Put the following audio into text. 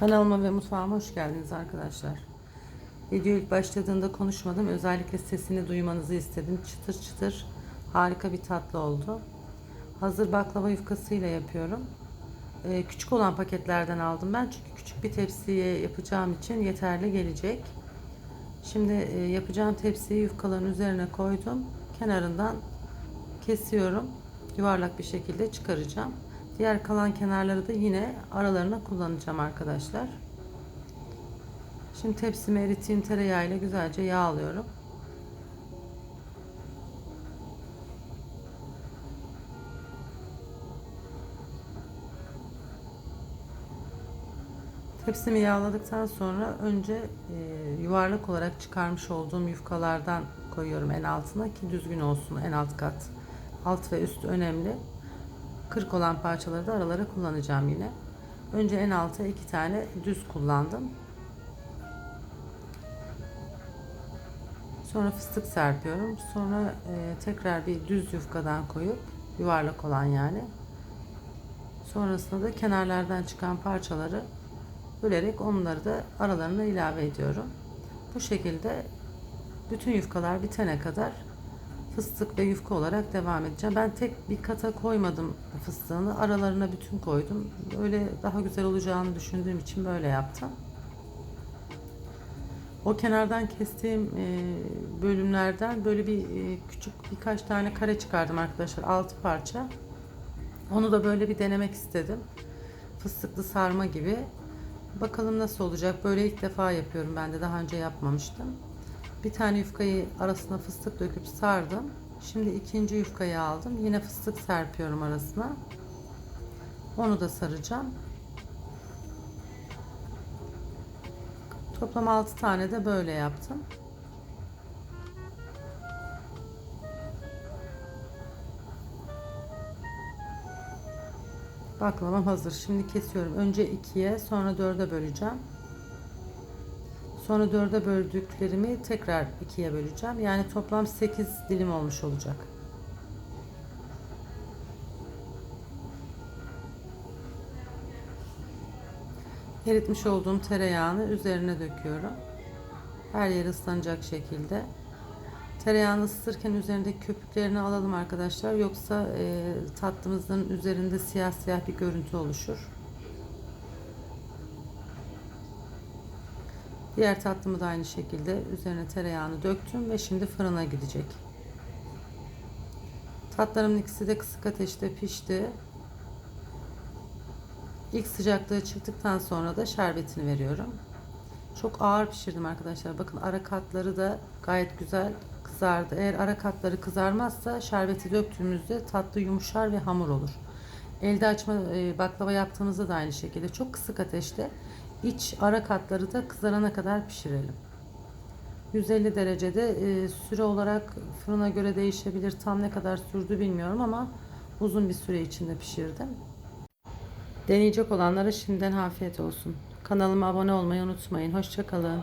Kanalıma ve mutfağıma hoş geldiniz arkadaşlar. Video ilk başladığında konuşmadım. Özellikle sesini duymanızı istedim. Çıtır çıtır harika bir tatlı oldu. Hazır baklava yufkasıyla yapıyorum. Ee, küçük olan paketlerden aldım ben. Çünkü küçük bir tepsiye yapacağım için yeterli gelecek. Şimdi e, yapacağım tepsiyi yufkaların üzerine koydum. Kenarından kesiyorum. Yuvarlak bir şekilde çıkaracağım. Diğer kalan kenarları da yine aralarına kullanacağım arkadaşlar. Şimdi tepsime erittiğim tereyağıyla güzelce yağlıyorum. Tepsimi yağladıktan sonra önce e, yuvarlak olarak çıkarmış olduğum yufkalardan koyuyorum en altına ki düzgün olsun en alt kat. Alt ve üst önemli. Kırık olan parçaları da aralara kullanacağım yine. Önce en alta iki tane düz kullandım. Sonra fıstık serpiyorum. Sonra e, tekrar bir düz yufkadan koyup yuvarlak olan yani. Sonrasında da kenarlardan çıkan parçaları bölerek onları da aralarına ilave ediyorum. Bu şekilde bütün yufkalar bitene kadar fıstık ve yufka olarak devam edeceğim. Ben tek bir kata koymadım fıstığını. Aralarına bütün koydum. Öyle daha güzel olacağını düşündüğüm için böyle yaptım. O kenardan kestiğim e, bölümlerden böyle bir e, küçük birkaç tane kare çıkardım arkadaşlar. 6 parça. Onu da böyle bir denemek istedim. Fıstıklı sarma gibi. Bakalım nasıl olacak. Böyle ilk defa yapıyorum ben de. Daha önce yapmamıştım. Bir tane yufkayı arasına fıstık döküp sardım. Şimdi ikinci yufkayı aldım. Yine fıstık serpiyorum arasına. Onu da saracağım. Toplam 6 tane de böyle yaptım. Baklavam hazır. Şimdi kesiyorum. Önce 2'ye sonra 4'e böleceğim. Sonra 4'e böldüklerimi tekrar 2'ye böleceğim. Yani toplam 8 dilim olmuş olacak. Eritmiş olduğum tereyağını üzerine döküyorum. Her yer ıslanacak şekilde. Tereyağını ısıtırken üzerindeki köpüklerini alalım arkadaşlar. Yoksa e, tatlımızın üzerinde siyah siyah bir görüntü oluşur. Diğer tatlımı da aynı şekilde üzerine tereyağını döktüm ve şimdi fırına gidecek. Tatlarımın ikisi de kısık ateşte pişti. İlk sıcaklığı çıktıktan sonra da şerbetini veriyorum. Çok ağır pişirdim arkadaşlar. Bakın ara katları da gayet güzel kızardı. Eğer ara katları kızarmazsa şerbeti döktüğümüzde tatlı yumuşar ve hamur olur. Elde açma e, baklava yaptığımızda da aynı şekilde çok kısık ateşte iç ara katları da kızarana kadar pişirelim. 150 derecede e, süre olarak fırına göre değişebilir. Tam ne kadar sürdü bilmiyorum ama uzun bir süre içinde pişirdim. Deneyecek olanlara şimdiden afiyet olsun. Kanalıma abone olmayı unutmayın. Hoşçakalın.